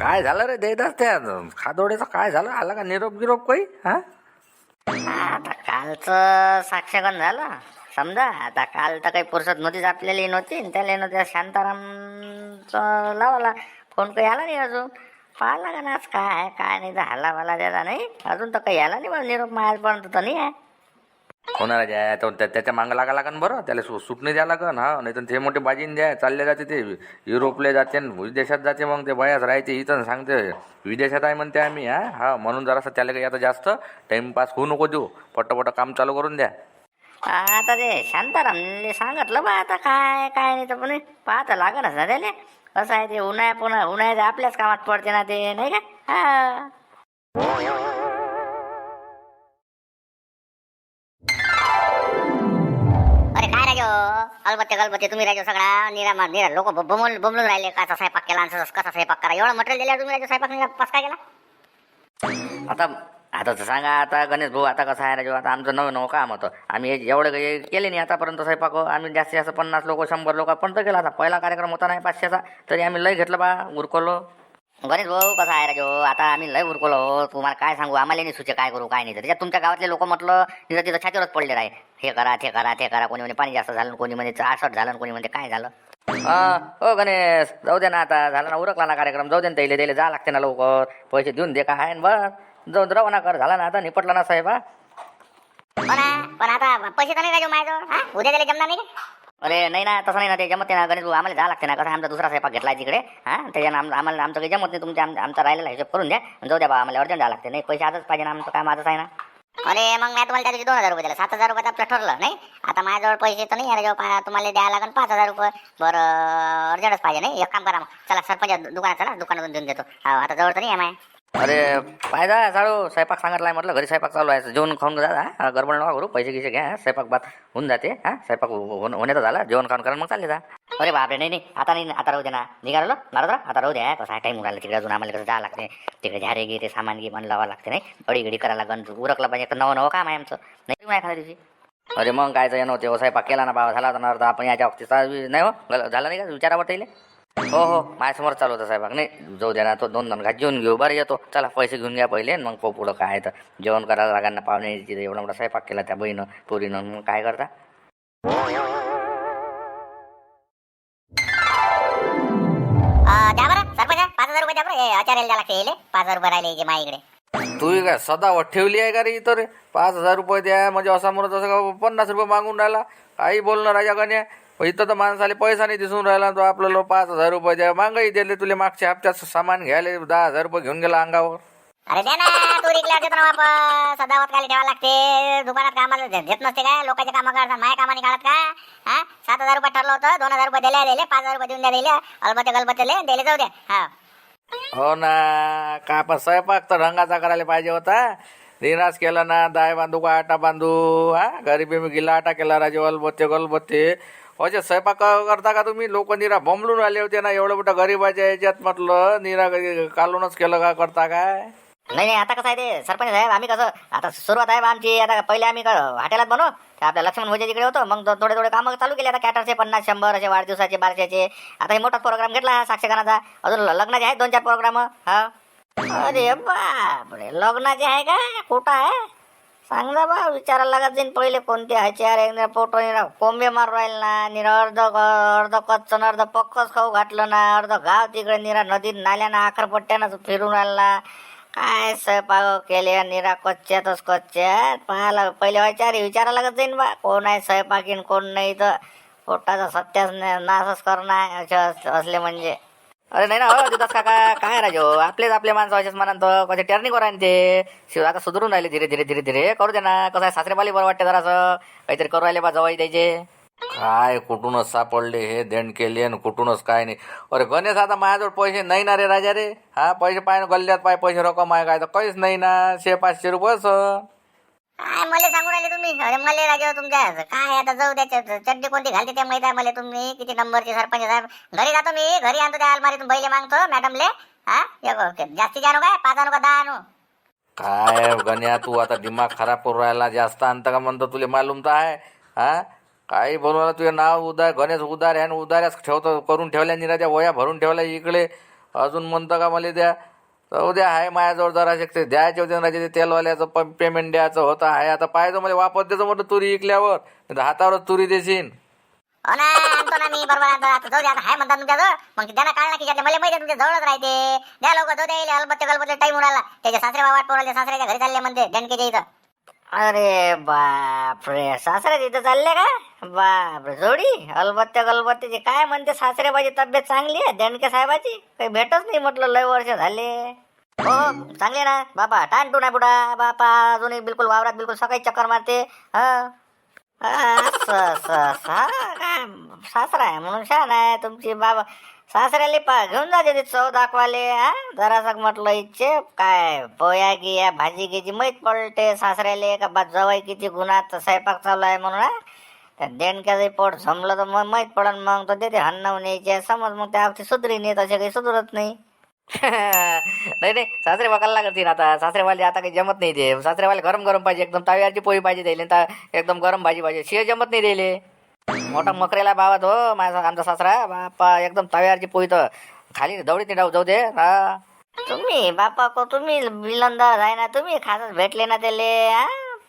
काय झालं रे देदास त्या खादोड्याचं काय झालं? आला का निरोप गिरोप काही हा? आता कालचं साक्षगण झालं. समजा आता काल तर काही फुरसत नव्हतीच आपल्याला नव्हती न त्याला नव्हत्या शांतारामचं लावला फोन काही आला नाही अजून. पाहिला का ना आज काय आहे काय नाही तर हाला वाला त्याला नाही. अजून तर काही आला नाही मला निरोप माझ्यापर्यंत तर नाही आहे. होणार आहे तो त्या- त्याच्या मागं लागा लागन बरं. त्याला सु सुटणे द्या लागन हा. नाही तर ते मोठे बाजीन द्या चालले जाते ते. युरोपले जाते विदेशात जाते मग ते बयाच राहते इथं सांगते. विदेशात आहे म्हणते आम्ही हा. हा म्हणून जरासं त्याला काही आता जास्त टाईमपास होऊ नको देऊ. पटापट काम चालू करून द्या. आता ते शांतारामले सांगितलं बा आता काय काय नाही तर पण पाहता लागणच ना त्याने कसं आहे ते उन्हाळ्या पुन्हा उन्हाळ्यात आपल्याच कामात पडते ना ते नाही का? हा. अलबत्ते गलबत्ते तुम्ही राहायचो सगळा निरा निरा लोक बमून बमलून राहिले कसा स्वयंपाक केला आणि कसा स्वयंपाक करा? एवढं मटेरियल दिल्यावर तुम्ही राहायचो स्वयंपाक निरा पास काय केला? आता आता तर सांगा आता गणेश भाऊ आता कसं आहे राजू? आता आमचं नवं नवं काम होतं. आम्ही एवढं काही केले नाही आतापर्यंत स्वयंपाक हो. आम्ही जास्तीत जास्त पन्नास लोक शंभर लोक पण तर केला आता पहिला कार्यक्रम होता नाही पाचशेचा. तरी आम्ही लय घेतलं बा उरकवलं. गणेश भाऊ कसा आहे राजो आता आम्ही लय उरकलो हो तुम्हाला काय सांगू? आम्हाला नाही सुचे काय करू काय नाही. तर त्याच्यात तुमच्या गावातले लोक म्हटलं तिथं तिथं छातीवरच पडले आहे हे करा ते करा ते करा. कोणी म्हणे पाणी जास्त झालं कोणी म्हणे आसट झालं कोणी म्हणते काय झालं? हो गणेश जाऊ दे ना आता झाला ना उरकला ना कार्यक्रम. जाऊ दे ना त्याला त्याला जा लागते ना लवकर. पैसे देऊन दे काय बस. जाऊन रवाना कर. झाला ना आता निपटला ना साहेब. पण आता पैसे तर नाही राजू माझं उद्या त्याला जमणार नाही अरे नाही ना तसं नाही ना ते जमत नाही ना गणेश भाऊ आम्हाला जा लागते ना कसं आमचा दुसरा स्वयंपाक घेतला तिकडे हा? त्याच्यानं आम- आम्हाला आमचं काही जमत नाही तुमच्या आम- आमचा राहिलेला हिशोब करून द्या जाऊ द्या बा आम्हाला अर्जंट जा लागते नाही पैसे आजच पाहिजे ना आमचं काम आजच आहे ना. अरे मग मी तुम्हाला त्या दिवशी दोन हजार रुपये दिला सात हजार रुपये आपलं ठरलं नाही? आता माझ्याजवळ पैसे तर नाही जेव्हा पा- तुम्हाला द्यायला लागेल पाच हजार रुपये बरं अर्जंटच पाहिजे नाही? एक काम करा मग चला सरपंच दुकानात चला दुकानातून देऊन देतो. आता जवळ तर नाही आहे माय. अरे पाहिजे साडू स्वयंपाक सांगितलाय म्हटलं घरी स्वयंपाक चालू आहे. जेवण खाऊन जा हा. गडबड नका करू. पैसे गिसे घ्या स्वयंपाक बात होऊन जाते हा. स्वयंपाक हो- हो- होण्याचं झालं. जेवण खाऊन करा मग चालले जा. अरे बापरे नाही नाही. आता नाही आता राहू दे ना. निघालो. नारद आता राहू द्या कसं टाईम उडाला तिकडे अजून आम्हाला कसं जावं लागते. तिकडे झारे गे ते सामान गी लावावं लागते नाही. अडी गडी करायला लागन उरकलं पाहिजे. तर नवं नवं काम आहे आमचं. नाही तुम्ही एखाद्या दिवशी. अरे मग काय येणं होते स्वयंपाक केला ना बाबा झाला होता ना आपण याच्या बाबतीत नाही हो. झालं नाही का? विचारावर येईल हो हो माझ्यासमोर चालू होतं साहेब. नाही जाऊ द्या ना तो दोन दोन घात जेवून घेऊ. बरं येतो. चला पैसे घेऊन घ्या पहिले मग पो पुढं काय तर. जेवण करायला लागांना पाहुणे एवढा मोठा स्वयंपाक केला त्या बहिणं पोरीनं. मग काय करता? अं, द्या बरं. सरपंच पाच हजार रुपये द्या बरं. आचार्याला द्या लागते यायले. पाच हजार रुपये राहिले माझ्या इकडे. तू काय सदावत ठेवली आहे का रे इथं रे? पाच हजार रुपये द्या म्हणजे असा म्हणत असं का पन्नास रुपये मागून राहिला? काही बोलणं राजा पण इथं तर माणसाले पैसा नाही दिसून राहिला तो आपल्याला पाच हजार रुपये द्या. मागही दिले तुले मागच्या हप्त्यात सामान घ्यायला दहा हजार रुपये घेऊन गेला अंगावर. अरे द्या ना तू रिकल्या देतो ना वापस. सदावत काय ठेवा लागते. दुकानात कामाला देत नसते काय? लोकांच्या कामं करतात. माझ्या कामाने काढत का? हा? सात हजार रुपये ठरलं होतं दोन हजार रुपये दिले दिले पाच हजार रुपये देऊन द्या दिले अलबत्ते गलबत्ते दिले दिले जाऊ द्या. हा. हो ना का पण स्वयंपाक तर रंगाचा करायला पाहिजे होता. निराश केला ना दाय बांधू का आटा बांधू? हा? गरीबी मी गिला आटा केला राजे गलबत्ते. गलबत्ते असे स्वयंपाक करता का तुम्ही? लोक निरा बमलून आले होते ना एवढं मोठं गरीबाच्या याच्यात म्हटलं निरा कालूनच केलं का करता काय? नाही नाही आता कसं आहे ते सरपंच साहेब आम्ही कसं आता सुरुवात आहे बा आमची आता पहिले आम्ही का हॉटेलात बनव आपल्या लक्ष्मण भोजे तिकडे होतो मग थोडे थोडे कामं चालू केले आता कॅटरचे पन्नास शंभर असे वाढदिवसाचे बारशाचे. आता हे मोठा प्रोग्राम घेतला साक्षगणाचा अजून लग्नाचे आहेत दोन चार प्रोग्राम हा. अरे बापरे लग्नाचे आहे का? कुठं आहे? सांग ना बा विचारायला लागत जाईन पहिले कोणते ह्याचे अरे फोटो निरा कोंबे मारू राहील ना निरा अर्ध अर्ध कच्चन अर्ध पक्कच खाऊ घातलं ना अर्ध गाव तिकडे निरा नदीत नाल्यानं आखरपट्ट्यानं फिरून राहिला. काय स्वयंपाक केले निरा कच्च्यातच कच्च्यात. पाहायला पहिले विचार विचारायला लागत जाईन बा कोण आहे स्वयंपाकीन कोण नाही तर पोटाचा सत्याच नासच नाशच करणं आहे असले म्हणजे. अरे नाही ना हो देतात काका काय राजो? आपलेच आपले माणसं असेच तर कसे टर्निंग वर ते. शिव आता सुधरून राहिले धीरे धीरे धीरे धीरे. करू दे ना. कसं आहे सासरेबाली बरं वाटते जरासं. काहीतरी करू राहिले बा जवळ द्यायचे. काय कुठूनच सापडले हे देण केले आणि कुठूनच काय नाही. अरे गणेश आता माझ्याजवळ पैसे नाही ना रे राजा रे. हा पैसे पाय गल्ल्यात पाय पैसे रक्कम आहे काय तर काहीच नाही ना. शे पाचशे रुपये असं. काय मला सांगून राहिले तुम्ही? अरे मला राजा हो तुमच्या. काय आता जाऊ द्या चड्डी कोणती घालते ते माहीत आहे मला तुम्ही? किती नंबरचे सरपंच साहेब. घरी जातो मी घरी आणतो त्या अलमारीतून बैले मागतो मॅडमले. हा? जास्ती जाणू काय? पाच आणू का दहा आणू? काय हो गण्या तू आता दिमाग खराब करू राहिला जास्त आणता का म्हणतो तुला? मालूम तर आहे. हा? काही बोलू तुझे नाव उदार गणेश उदार ह्यान उदार्यास ठेवतो करून ठेवल्या निराच्या वया भरून ठेवल्या इकडे. अजून म्हणतं का मला द्या उद्या आहे माझ्याजवळ जरा शकते द्यायचे होते ना ते तेलवाल्याचं पण पेमेंट द्यायचं होतं आहे आता पाहिजे मला वापस देतो म्हटलं तुरी इकल्यावर हातावर हातावरच तुरी देशील हो ना आणतो ना मी बरोबर आणतो. आता जाऊ दे आता हाय म्हणतात तुमच्याजवळ. मग त्यांना काढला की मला माहिती तुमच्या जवळच राहते. द्या लोक जाऊ द्या अलबत्ते गलबत्ते टाइम उडाला त्याच्या सासरे वाट पोराले सासऱ्याच्या घरी चालले म्हणते दणकेच्या इथं. अरे बापरे सासरे तिथं चालले का? बापरे जोडी अलबत्त्या गलबत्त्याची काय म्हणते सासरेबाची तब्येत चांगली आहे देणके साहेबाची? काही भेटच नाही म्हटलं लय वर्ष झाले. हो चांगले ना. बापा टाणटू नाही बुडा. बापा अजूनही बिलकुल वावरात बिलकुल सकाळी चक्कर मारते. हा. सासरा आहे म्हणून छान आहे तुमची बाबा. सासऱ्याला पा घेऊन जाते ते चव दाखवाले हा? जरासं म्हटलं इच्छे काय पोया गिया भाजी गिजी माहीत पडते सासऱ्याले का बा जवाई किती गुणात स्वयंपाक चालू आहे म्हणून हा? त्या देणक्याचं पोट झमलं तर मग माहीत पडन मग तर देते हन्नावून यायचे समज मग त्या अगदी सुधरी नाही तसे काही सुधरत नाही. नाही नाही सासरे बघायला लागतील आता. सासरेवाले आता काही जमत नाही ते. सासरेवाले गरम गरम पाहिजे एकदम तव्याची पोळी पाहिजे द्यायला एकदम गरम भाजी पाहिजे. शिय जमत नाही द्यायले मोठा मकरेला बाबा तो माझा आमचा सासरा बापा एकदम तव्यावरची पोळी तर खाली दौडीत नाही जाऊ दे हा. तुम्ही बापा को तुम्ही बिलंदाज आहे ना तुम्ही खासच भेटले ना त्याले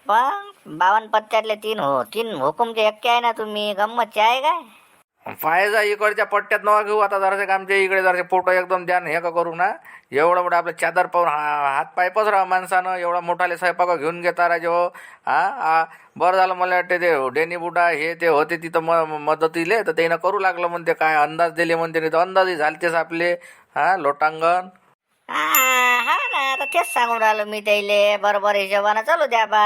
पण बावन पत्त्यातले तीन हो तीन हुकुमचे एक्के आहे ना तुम्ही गंमतचे आहे काय? फायदा इकडच्या पट्ट्यात नवा घेऊ आता जरासे आमच्या इकडे जरासे फोटो एकदम द्या हे का करू ना. एवढं मोठं आपलं चादर पाहून हा हात पाय पसरा माणसानं. एवढा मोठाले स्वयंपाक घेऊन घेता राजे हो. हा बरं झालं मला वाटते ते डेनी बुडा हे ते होते तिथं म मदतीले. तर त्यानं करू लागलं म्हणते काय अंदाज दिले म्हणते नाही तर अंदाजही झालतेच आपले. हा लोटांगण. हा हा ना आता तेच सांगून राहिलो मी त्याले. बरोबर हिशोबानं चालू द्या बा.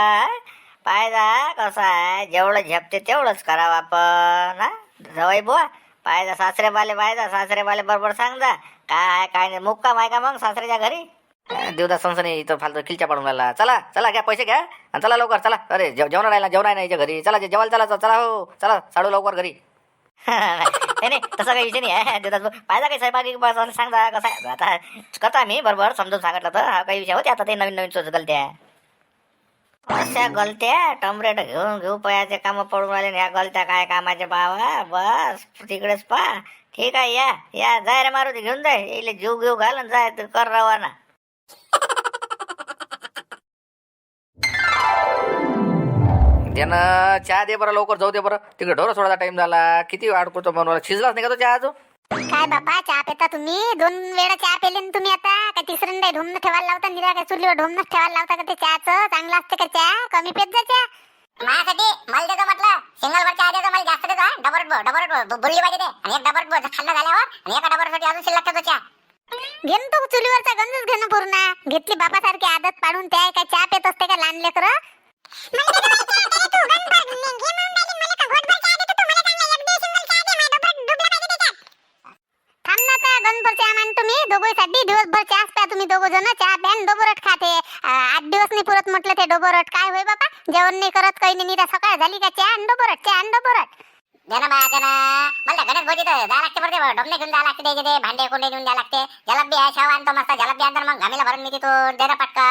पायदा कसं आहे? जेवढं झेपते तेवढंच करावं आपण हा. जवाई बुवा पायदा सासरे बाले पायदा सासरे बाले बरोबर सांगजा काय आहे काय नाही मुक्काम आहे का मग सासऱ्याच्या घरी? देवदास संसने इथं फालतू खिलच्या पडून राहिला. चला चला घ्या पैसे घ्या. आणि चला लवकर चला. अरे जेव जेवण राहिला जेवण आहे ना याच्या घरी. चला जे- जेवायला चला चला हो. चला साडू लवकर घरी. नाही नाही तसा काही विषय नाही आहे. देवदास भाऊ. पाहिजे काही स्वयंपाक सांगता कसं आता करता मी बरोबर समजून सांगितलं तर हा काही विषय होते. आता ते नवीन नवीन सोच गलत्या अशा गलत्या टमरेट घेऊन घेऊ पयाचे काम पडून राहिले या गलत्या काय कामाचे बाबा? बस तिकडेच पा. ठीक आहे या या जाय रे मारुती घेऊन जाय. येईल जीव घेऊ घाल जाय तू कर रवाना. त्यानं चहा दे बरं लवकर जाऊ दे बरं. तिकडे ढोरं सोडायचा टाइम झाला. किती अडकतो बनवायला शिजलाच नाही का तो चहा अजून? काय बापा चहा पिता तुम्ही? दोन वेळा चहा पेले ना तुम्ही आता? का तिसऱ्यांदा ढोमन ठेवायला लावता निरा काय चुलीवर ढोमन ठेवायला लावता का ते चहाचं? चांगलं असते का चहा? कमी पेत जा चहा. माझ्यासाठी मला देतो म्हटलं. सिंगल वर चहा देतो मला जास्त देतो डबल डबल बुरली पाहिजे ते. आणि एक डबल खाल्ला झाल्यावर आणि एका डबलसाठी अजून शिल्लक ठेवतो चहा. घेन तो चुलीवरचा गंजच घेणं पूर्ण. घेतली बापासारखी आदत पाडून त्या काय चहा पेत असते का लहान लेकर थांब ना आता गणभर चहा मान तुम्ही दोघांसाठी दिवसभर चहाच प्या तुम्ही दोघ जण चहा प्या डोबरट खाते. आठ दिवस नाही पुरत म्हटलं ते डोबरट काय होय बाबा जेवण नाही करत काही नाही. निरा सकाळ झाली का? चहा डोबरट चहा डोबरट देना बा देना मला गणेश भोजी तर द्या लागते बरं ते. डोमने घेऊन द्या लागते त्याचे ते. भांडे कुंडे घेऊन द्या लागते. जलबी आहे शाव आणतो मस्त. जलबी आणतो मग घामीला भरून मी तिथून. देना पटका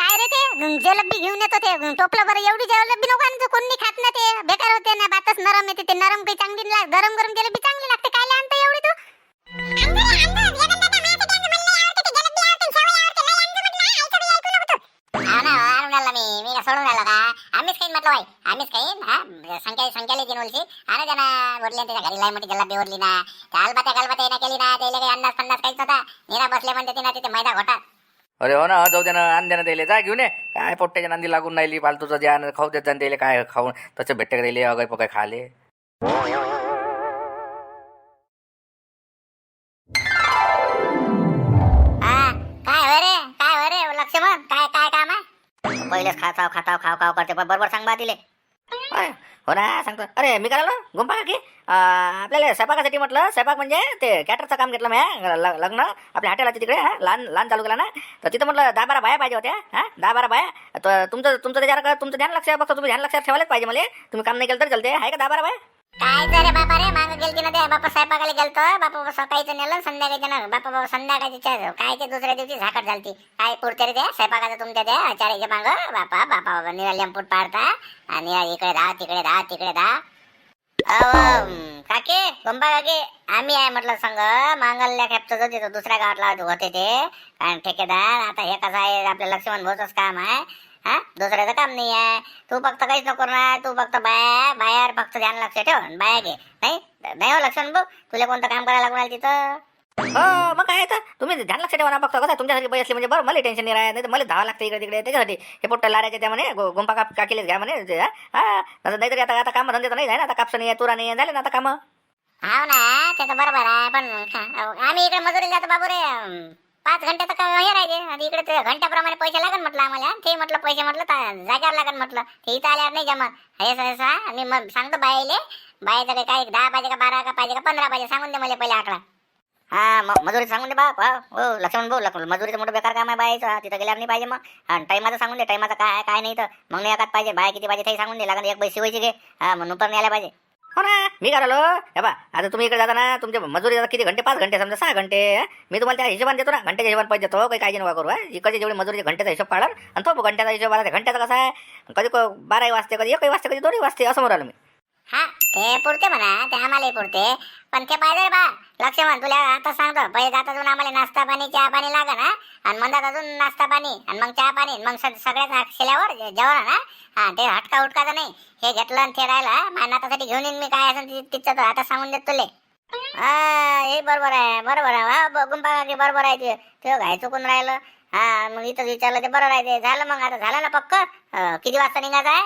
काय रे ते? जलबी घेऊन येतो ते. टोपलं बरं. एवढी जलबी नको आणतो. कोणी खात ना ते. बेकार होते ना. बातच नरम येते ते नरम काही चांगली गरम गरम जलबी चांगली लागते. काय आणतो एवढी तू? आम्हीच आम्हीच काही हा संख्या संख्याला तीन बोलची आणि त्यांना वरली त्याच्या घरी लाई मोठी जल्ला बेवरली ना. त्या अलबात्या गलबात्या येणं केली ना. त्याला काही अंदाज पन्नास काहीच होता निरा बसले म्हणते ते ना तिथे मैदा घोटा अरे हो ना जाऊ दे ना आण दे ना त्याला. जा घेऊन ये. काय पोट्ट्याच्या नांदी लागून राहिली फालतूचं द्या आणि खाऊ देत जाण त्याला. काय खाऊन तसं भेटते का त्याला? अगाय पगाय खाले. आहे पहिलेच खाताव खाताव खाव खाव करते. पण बरोबर सांग बा तिले होय, हो ना सांगतो. अरे मी काय आलो गुंपा की अं, आपल्याला स्वयंपाकासाठी म्हटलं स्वयंपाक म्हणजे ते कॅटरचं काम घेतलं मी ल- लग्न. आपल्या हॉटेलाच्या तिकडे हा लहान लहान चालू केला ना. तर तिथं म्हटलं दहा बारा बाया पाहिजे होत्या. हा दहा बारा बाया. तर तुमचं तुमचं त्याच्यावर तुमचं ध्यान लक्ष फक्त तुम्ही ध्यान लक्षात ठेवायलाच पाहिजे मला. तुम्ही काम नाही केलं तर चलते आहे का दहा बारा बाया? काय रे बापा रे? माग गेलती ना ते. बापा स्वयंपाकाला गेलतो. बापा सकाळीचं नेलं संध्याकाळचं ना बापा बाबा संध्याकाळची चा- काय ते दुसऱ्या दिवशी झाकट झालती. काय पुरते रे ते? स्वयंपाकाचं तुमच्या त्या चारीच्या माग. बापा बापा बाबा निरा लेंपूट पाडता. आणि इकडे दहा तिकडे दहा तिकडे दहा अहो, काके गोंबा काके आम्ही आहे म्हटलं संघ मांगल्या खेपचं होते दुसऱ्या गावातला होते ते. कारण ठेकेदार आता हे कसं आहे आपल्या लक्ष्मण भाऊचंच काम आहे. हा? दुसऱ्याचं काम नाही आहे. तू फक्त काहीच नको ना तू फक्त बाया बायावर फक्त ध्यान लक्ष ठेव आणि बाया घे. नाही? नाही हो भाऊ तुला कोणतं काम करायला लागून राहिलं तिथं? हो मग काय तर तुम्ही ध्यान लक्ष ठेवा ना फक्त कसं तुमच्यासाठी बाई असली म्हणजे बरं मला टेन्शन नाही राहत. नाही मला धावा लागते इकडे तिकडे. त्याच्यासाठी हे पोट्ट लारायचे त्या म्हणे गुंपा काप काकीलेच घ्या म्हणे. ते, हा? हा. नाहीतरी आता आता काम धंदे तर नाही ना आता कापसं नाही तुरा नाही झाले ना आता कामं? हाव ना ते तर बरोबर आहे पण का- आम्ही इकडे मजुरीला जातो बाबू रे पाच घंटे तर काय हे राहायचे आणि इकडे ते घंट्याप्रमाणे पैसे लागन म्हटलं आम्हाला. ते म्हटलं पैसे म्हटलं तर जाग्यावर लागन म्हटलं. ते इथं आल्यावर नाही जमत. हे सहसा मी मग सांगतो बाईले. बाईचं काही काय दहा पाहिजे का बारा का पाहिजे का पंधरा पाहिजे सांगून दे मला पहिले आकडा. हा मग मजुरी सांगून दे बाप हा हो, हो लक्ष्मण भाऊ लक्ष्मण मजुरीचं मोठं बेकार काम आहे बायचं तिथं गेल्यावर नाही पाहिजे मग. आणि टाईमाचं सांगून दे. टाईमाचं काय आहे काय नाही तर मग नाही एकात पाहिजे. बाय किती पाहिजे ते सांगून दे. लागन एक पैसे शिवायची घे. हा मग नुपर नाही आल्या पाहिजे. हो ना मी करालो हे बा आता तुम्ही इकडे जाता ना मजुरी जाता किती घंटे? पाच घंटे समजा सहा घंटे मी तुम्हाला त्या हिशोबाने देतो ना घंट्याच्या हिशोबाने पैसे देतो काही काळजी नका करू हा? इकडचे जेवढे मजुरीचे घंट्याचा हिशोब पाडाल आणि तो घंट्याचा हिशोब आला घंट्याचा कसा आहे? कधी बाराही वाजते कधी एकही वाजते कधी दोन्ही वाजते असं म्हणालो मी. हा? ते पुरते म्हणा ते आम्हालाही पुरते. पण ते पाहिजे बा लक्ष म्हण तुला आता सांगतो पहिले जात अजून आम्हाला नाश्ता पाणी चहा पाणी लागा ना आणि मंदात अजून नाश्ता पाणी आणि मग चहा पाणी मग सग- सगळ्यात शिल्यावर जेवण ना? हा ते हटका उटकाचं नाही. हे घेतलं आणि ते राहिलं माझ्या नातासाठी घेऊन येईन मी काय असेल तिचं तर आता सांगून देत तुले. हा हे बरोबर आहे बरोबर आहे. हा ब- गुंपा बरोबर आहे ते. घाय चुकून राहिलं. हा मग इथं विचारलं ते बरं राहते झालं मग आता झालं ना पक्क? किती वाजता निघायचं आहे?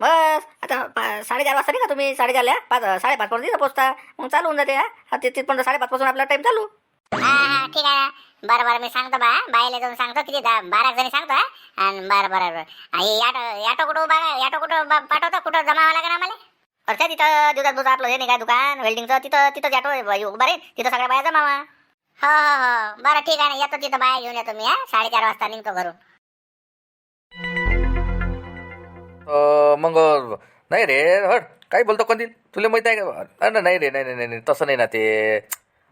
बस. आता पा- साडेचार वाजता नाही का तुम्ही. साडेचारला पाच साडेपाच पर्यंत तिथं पोचता मग चालू होऊन जाते हा. ते तिथपर्यंत साडेपाच पासून आपला टाइम चालू. हा हा ठीक आहे. बरं बरं मी सांगतो बा. बाईला जाऊन सांगतो किती दहा बारा जणी सांगतो हा. आणि बरं बरं बरं. आणि याटो याटो कुठं उभा याटो कुठं बा- पाठवतो? कुठं जमा लागेल आम्हाला? अरे त्या तिथं दिवसात बुजा आपलं. हे नाही काय दुकान वेल्डिंगचं तिथं तिथं जातो उभा तिथं सगळ्या बाया जमावा हो हो हो. बरं ठीक आहे ना. येतो तिथं बाया घेऊन येतो मी हा. साडेचार वाजता निघतो घरून. मग नाही रे हट काय बोलतो कंदील? तुला माहीत आहे का? अरे नाही रे नाही नाही नाही नाही, तसं नाही ना ते.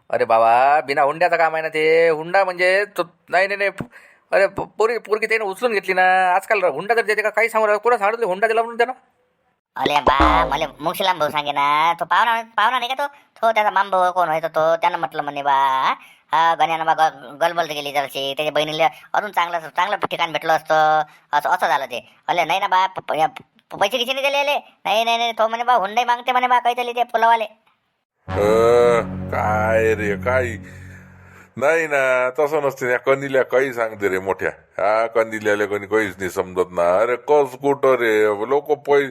अरे बाबा बिना हुंड्याचं काम आहे ना ते. हुंडा म्हणजे तो नाही नाही नाही अरे पोरी पोरगी त्याने उचलून घेतली ना. आजकाल हुंडा जर देते का काही सांगू कोणा सांगितलं हुंडा दिला म्हणून त्यानं? अरे बा मला मुंशीलाम भाऊ सांगे ना तो पाहुणा पाहुणा नाही का तो? तो त्याचा माम भाऊ कोण व्हायचा तो? त्यानं म्हटलं म्हणे बा हा गण्यानं बा ग- गलबल गेली जरशी. त्याच्या बहिणीला अजून चांगलं चांगलं ठिकाण भेटलं असतं. असं असं झालं ते. अरे नाही ना बा पैसे किती नाही दिलेले नाही नाही नाही. तो म्हणे बा हुंडाई मागते म्हणे बा काही ते पुलावाले. काय रे काय नाही ना तसं नसते. या कंदिल्या काही सांगते रे मोठ्या. हा कंदिल्याला कोणी काहीच नाही समजत ना. अरे कस कुठं रे? लोक पै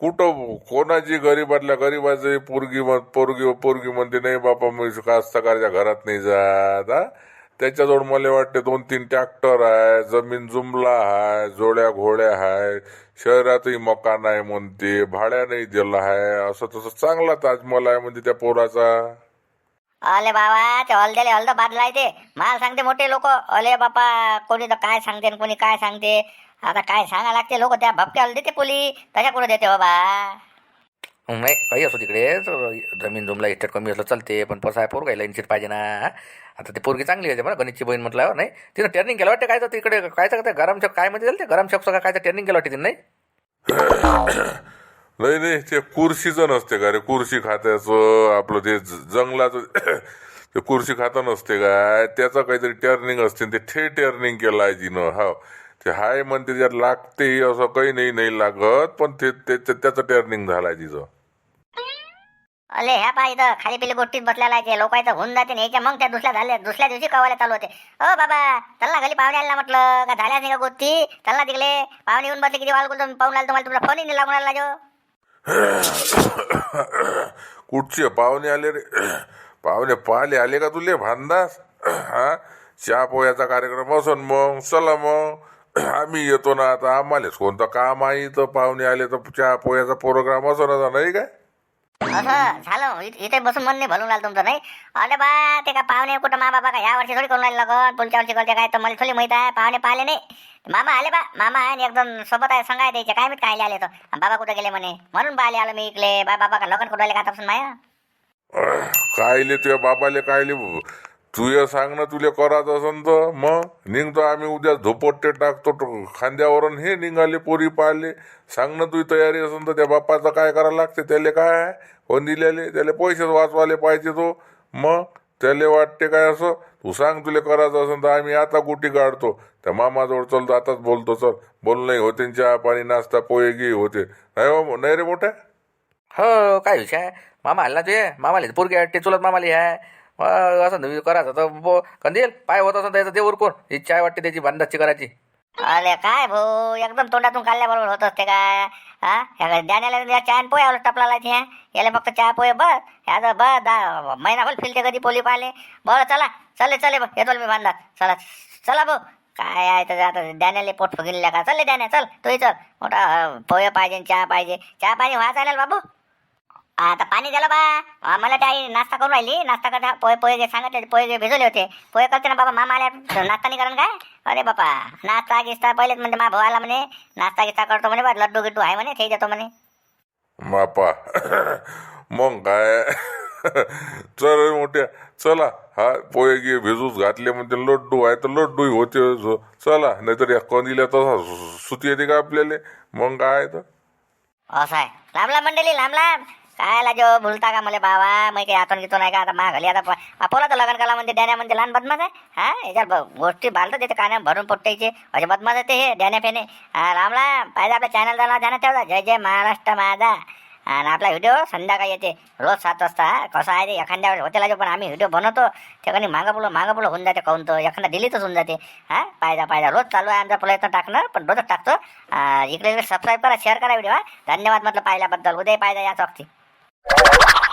कुठं कोणाची गरीबातल्या गरीबाची पोरगी पोरगी पोरगी म्हणते नाही बापा मी कास्तकारच्या घरात नाही जात हा. त्याच्याजवळ मला वाटते दोन तीन ट्रॅक्टर आहे जमीन जुमला आहे जोड्या घोड्या आहे शहरातही मकान आहे म्हणते भाड्यानेही दिलं आहे असं तसं चांगला ताजमहल आहे म्हणते त्या पोराचा. अले बाबा ते हलद्याले हलद बादलाय ते. मला सांगते मोठे लोक अले बापा कोणी तर काय सांगते कोणी काय सांगते? आता काय सांगा लागते लोक त्या भपक्या हल देते पोली. त्याच्या कुठे देते बाबा नाही काही असो तिकडे जमीन जुमला इस्टेट कमी असलं चालते पण पसा आहे पोरगा लाईन पाहिजे ना. आता ती पोरगी चांगली होते बरं गणितची बहीण म्हटल्यावर नाही? तिनं टर्निंग केलं वाटतं काय तर तिकडे? काय तर गरम चक काय मध्ये ते गरम चकचं का काय तर टर्निंग केलं वाटते तिनं नाही? नाही नाही ते कुर्शीचं नसते का रे? कुर्शी खात्याचं आपलं ते ज- जंगलाचं ते कुर्शी खातं नसते काय त्याचं काहीतरी टर्निंग असते ते थे टर्निंग केलं आहे तिनं हा. ते हाय म्हणते त्यात लागते असं काही नाही नाही लागत पण ते ते- ते- त्याचं टर्निंग झालाय तिचं. अले ह्या पा इथं खाली पिली गोष्टीत बसलेला आहे लोक इथं होऊन जाते आणि याच्या मग त्या दुसऱ्या झाल्या दुसऱ्या दिवशी कवायला चालू होते. अ बाबा चल घरी पाहुणे आले ना म्हटलं. का झाल्याच नाही का गोष्टी? चल ना तिकडे. पाहुणे येऊन बसले किती वाल तुम्ही पाहून आले तुम्हाला तुमचा फोनही नाही लागून आला जो. कुठचे पाहुणे आले रे? पाहुणे पाहिले आले का तुले भांदास हा? चहा पोह्याचा कार्यक्रम असन मग चला मग. आम्ही येतो ना आता आम्हालाच. कोणतं काम आहे तर पाहुणे आले तर चहा पोह्याचा प्रोग्राम असं नाही काय? असं झालं. इ- इथे बसून मन नाही भरून आलं तुमचं नाही? अरे बा ते का पाहुणे कुठं मा बाबा का या वर्षी थोडी करून राहिले लगन? पुढच्या वर्षी करते काय तर मला थोडी माहीत आहे पाहुणे पाहिले नाही. मामा आले बा मामा आहे आणि एकदम सोबत आहे सांगाय द्यायचे काय मी काय आले तर. आणि बाबा कुठे गेले म्हणे? म्हणून बाले आलो मी इकडे. बा बाबा का लग्न कुठं राहिले का आता माया? कायले तुझ्या बाबाले कायले तुझ्या सांगणं सांग ना तुला करायचं असन तर मग निघतो आम्ही उद्या झोपट्टे टाकतो खांद्यावरून हे निघाले पोरी पाहिले सांग ना तुझी तयारी असन तर त्या बाप्पाचं काय करायला लागते? त्याले काय आहे? कोण दिलेले त्याला पैसेच वाचवायला पाहिजे तो. मग त्याले वाटते काय असं? तू सांग तुला करायचं असेल तर आम्ही आता गुटी काढतो. त्या मामाजवळ चलतो आताच बोलतो चल. बोलणंही होते चहा पाणी नाश्ता पोहे गी होते. नाही हो, नाही रे मोठ्या? हो काय विषय? मामा आला तुझे? मामाले पोरगी वाटते चुलत मामाली आहे. असं नवी करायचं तर बो कंदील पाय होत असं त्याचं ते उरकून. इच्छा चाय वाटते त्याची बांधाची करायची. अरे काय भाऊ एकदम तोंडातून काढल्याबरोबर होत असते काय? हा? ह्या ज्ञानाला या चहा आणि पोहे आवडत टपला ह्या याला फक्त चहा पोहे बस. ह्याचं बस दा महिनाभर फिरते कधी पोली पाहिले बरं चला. चले चले बघ येतो मी बांधा चला चला भाऊ काय आहे तर आता? डॅनेले पोट फुगिनल्या का? चल डॅने चल. तूही चल. मोठा अं, पोहे पाहिजे आणि चहा पाहिजे. चहा पाणी व्हा चालेल बाबू. आता पाणी दिलं बा. मला त्या नाश्ता करून राहिली. नाश्ता करता पोहे पोहे घे सांगितले पोहे घे भिजवले होते. पोहे करते ना बाबा मामा आल्या. नाश्ता नाही करण काय? अरे बापा नाश्ता गिस्ता पहिलेच म्हणजे मा भाऊ आला म्हणे नाश्ता गिस्ता करतो म्हणे बा लड्डू गिड्डू आहे म्हणे ते देतो म्हणे. मापा मग काय? चल मोठ्या चला. हा पोहे गे भिजूच घातले म्हणजे लड्डू आहे तर लड्डूही होते. चला नाहीतर या कंदिल्या तसा सुती येते का आपल्याला? मग काय तर? असं आहे. लांब लांब मंडळी लांब लांब. काय लाजो भुलता का मला बाबा? मग काही आतून घेतो नाही का? आता माघाली आता प- तर लग्न कला म्हणते डॅन्या म्हणते लहान बदमाश आहे. हा याच्यात गोष्टी बालतात त्याचे कान्या भरून पोट्टायचे असे बदमाश आहे ते हे डॅन्या फेने रामला राम राम. पाहिजे आपल्या चॅनल झाला जाणं तेवढा. जय जय महाराष्ट्र माझा. आणि आपला व्हिडिओ संध्याकाळी येते. रोज सात वाजता कसं आहे ते? एखाद्या वेळेस होते पण आम्ही व्हिडिओ बनवतो. त्याकडे मागं पुढं मागं पुढं होऊन जाते काऊन तो एखादा डिलीटच होऊन जाते. हा पाहिजा पाहिजा. रोज चालू आहे आमचा प्रयत्न टाकणार पण रोजच टाकतो. इकडे इकडे सबस्क्राईब करा शेअर करा व्हिडिओ हा. धन्यवाद म्हटलं पाहिल्याबद्दल. उद्या पाहिजे याच वक्ती. you